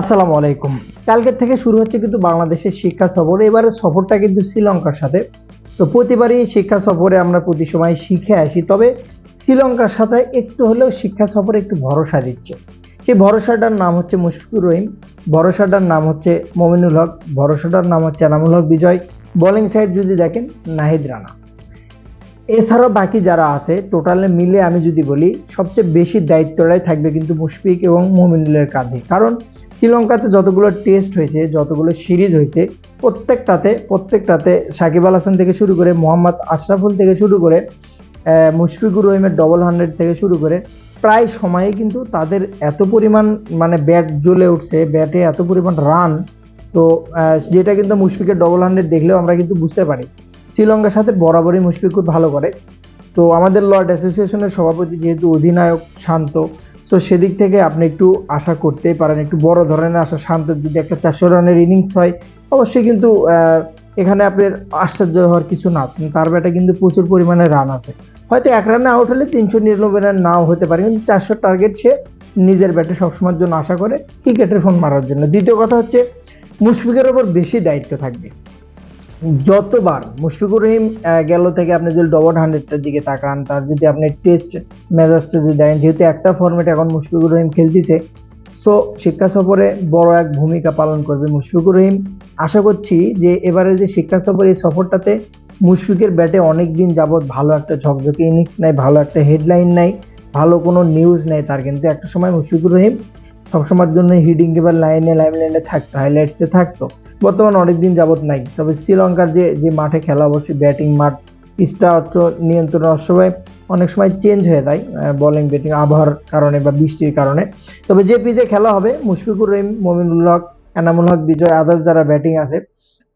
আসসালামু আলাইকুম। কালকের থেকে শুরু হচ্ছে কিন্তু বাংলাদেশের শিক্ষা সফর। এবারে সফরটা কিন্তু শ্রীলঙ্কার সাথে। তো প্রতিবারই শিক্ষা সফরে আমরা প্রতি সময় শিখে আসি। তবে শ্রীলঙ্কার সাথে একটু হলেও শিক্ষা সফরে একটু ভরসা দিচ্ছে। সেই ভরসাটার নাম হচ্ছে মুশফিকুর রহিম, ভরসাটার নাম হচ্ছে মমিনুল হক, ভরসাটার নাম হচ্ছে এনামুল হক বিজয়। বোলিং সাইড যদি দেখেন, নাহিদ রানা। এছাড়াও বাকি যারা আছে, টোটালে মিলে আমি যদি বলি, সবচেয়ে বেশি দায়িত্বটাই থাকবে কিন্তু মুশফিক এবং মোমিনুলের কাঁধে। কারণ শ্রীলঙ্কাতে যতগুলো টেস্ট হয়েছে, যতগুলো সিরিজ হয়েছে, প্রত্যেকটাতে প্রত্যেকটাতে সাকিব আল হাসান থেকে শুরু করে মোহাম্মদ আশরাফুল থেকে শুরু করে মুশফিকুর রহিমের ডবল হান্ড্রেড থেকে শুরু করে, প্রায় সময়ে কিন্তু তাদের এত পরিমাণ মানে ব্যাট জ্বলে উঠছে ব্যাটে এত পরিমাণ রান তো যেটা কিন্তু মুশফিকের ডবল হান্ড্রেড দেখলেও আমরা কিন্তু বুঝতে পারি। শ্রীলঙ্কার সাথে বরাবরই মুশফিক খুব ভালো করে। তো আমাদের লর্ড অ্যাসোসিয়েশনের সভাপতি যেহেতু অধিনায়ক শান্ত সো সেদিক থেকে আপনি একটু আশা করতেই পারেন, একটু বড় ধরনের আশা শান্ত যদি একটা চারশো রানের ইনিংস হয়, অবশ্যই কিন্তু এখানে আপনার আশ্চর্য হওয়ার কিছু না। তার ব্যাটে কিন্তু প্রচুর পরিমাণে রান আছে। হয়তো এক রানে আউট হলে তিনশো নিরানব্বই রান নাও হতে পারে, কিন্তু চারশো টার্গেট সে নিজের ব্যাটে সবসময়ের জন্য আশা করে, ক্রিকেটের ফোন মারার জন্য। দ্বিতীয় কথা হচ্ছে, মুশফিকের ওপর বেশি দায়িত্ব থাকবে। যতবার মুশফিকুর রহিম গেল থেকে আপনি যদি ডবল হান্ড্রেডটার দিকে তাকান, তার যদি আপনি টেস্ট মেজাজটা যদি দেন, যেহেতু একটা ফর্মেটে এখন মুশফিকুর রহিম খেলতেছে সো শিক্ষা সফরে বড় এক ভূমিকা পালন করবে মুশফিকুর রহিম। আশা করছি যে এবারে যে শিক্ষা সফর এই সফরটাতে মুশফিকের ব্যাটে অনেক দিন যাবৎ ভালো একটা ঝকঝকে ইনিংস নাই, ভালো একটা হেডলাইন নাই, ভালো কোনো নিউজ নেই, তার কিন্তু একটা সময় মুশফিকুর রহিম সবসময়ের জন্য হিডিং এবার লাইনে লাইন লাইনে থাকতো হাইলাইটসে থাকতো। বর্তমান অনেক দিন যাবত নাই। তবে শ্রীলঙ্কার যে যে মাঠে খেলা, অবশ্যই ব্যাটিং মাঠ পিচটা নিয়ন্ত্রণ অসময় অনেক সময় চেঞ্জ হয়ে যায় বোলিং ব্যাটিং আবহাওয়ার কারণে বা বৃষ্টির কারণে। তবে যে পিচে খেলা হবে, মুশফিকুর রহিম, মমিনুল হক, এনামুল হক, বিজয় আদার্স যারা ব্যাটিং আছে,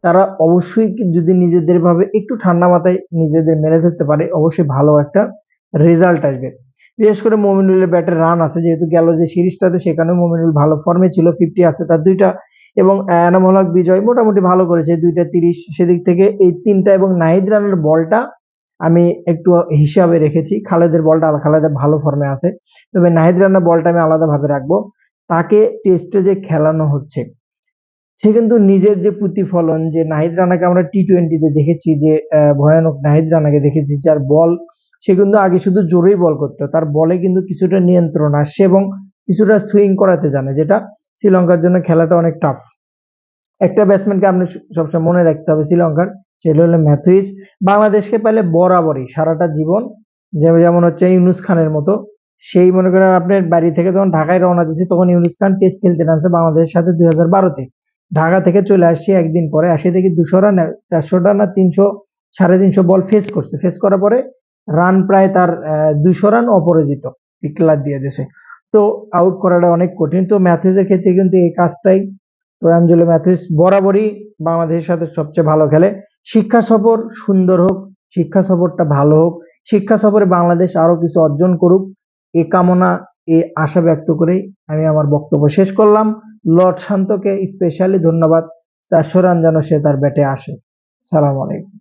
তারা অবশ্যই যদি নিজেদের ভাবে একটু ঠান্ডা মাথায় নিজেদের মেরে ধরতে পারে, অবশ্যই ভালো একটা রেজাল্ট আসবে। বিশেষ করে মমিনুলের ব্যাটের রান আছে, যেহেতু গেল যে সিরিজটাতে সেখানেও মমিনুল ভালো ফর্মে ছিল ফিফটি আছে তার দুইটা। এবং এনামুল হক বিজয় মোটামুটি ভালো করেছে, দুইটা তিরিশ সেদিক থেকে এই তিনটা এবং নাহিদ রানের বলটা আমি একটু হিসাবে রেখেছি। খালেদের বলটা খালেদের ভালো ফর্মে আছে। তবে নাহিদ রানের বলটা আমি আলাদাভাবে রাখব। তাকে টেস্টে যে খেলানো হচ্ছে, সে কিন্তু নিজের যে প্রতিফলন, যে নাহিদ রানাকে আমরা টি টোয়েন্টিতে দেখেছি, যে ভয়ানক নাহিদ রানাকে দেখেছি, যার বল সে কিন্তু আগে শুধু জোরেই বল করতো, তার বলে কিন্তু কিছুটা নিয়ন্ত্রণ আসছে এবং কিছুটা সুইং করাতে জানে, যেটা শ্রীলঙ্কার জন্য খেলাটা অনেক টাফ একটা ব্যাটসম্যানকে আপনি সবসময় মনে রাখতে হবে, শ্রীলঙ্কার সেটা হলো ম্যাথুইস। বাংলাদেশকে পেলে বরাবরই সারাটা জীবন যেমন হচ্ছে ইউনুস খানের মতো, সেই মনে করেন আপনার বাড়ি থেকে যখন ঢাকায় রওনা দিয়েছে, তখন ইউনুস খান টেস্ট খেলতে নামছে বাংলাদেশের সাথে দুই হাজার বারোতে। ঢাকা থেকে চলে আসছি একদিন পরে, আসে দেখি দুশো রান, চারশো রান না তিনশো, সাড়ে তিনশো বল ফেস করছে। ফেস করার পরে রান প্রায় তার দুশো রান অপরাজিত ডিক্লার দিয়ে দিয়েছে তো আউট করাটা অনেক কঠিন। তো ম্যাথুইসের ক্ষেত্রে কিন্তু এই কাজটাই তো অ্যাঞ্জেলো বরাবরই বাংলাদেশের সাথে সবচেয়ে ভালো খেলে। শিক্ষা সফর সুন্দর হোক, শিক্ষা সফরটা ভালো হোক, শিক্ষা সফরে বাংলাদেশ আরও কিছু অর্জন করুক, এ কামনা, এ আশা ব্যক্ত করেই আমি আমার বক্তব্য শেষ করলাম। লর্ড শান্তকে স্পেশালি ধন্যবাদ। চারশো রান যেন সে তার ব্যাটে আসে। সালাম আলাইকুম।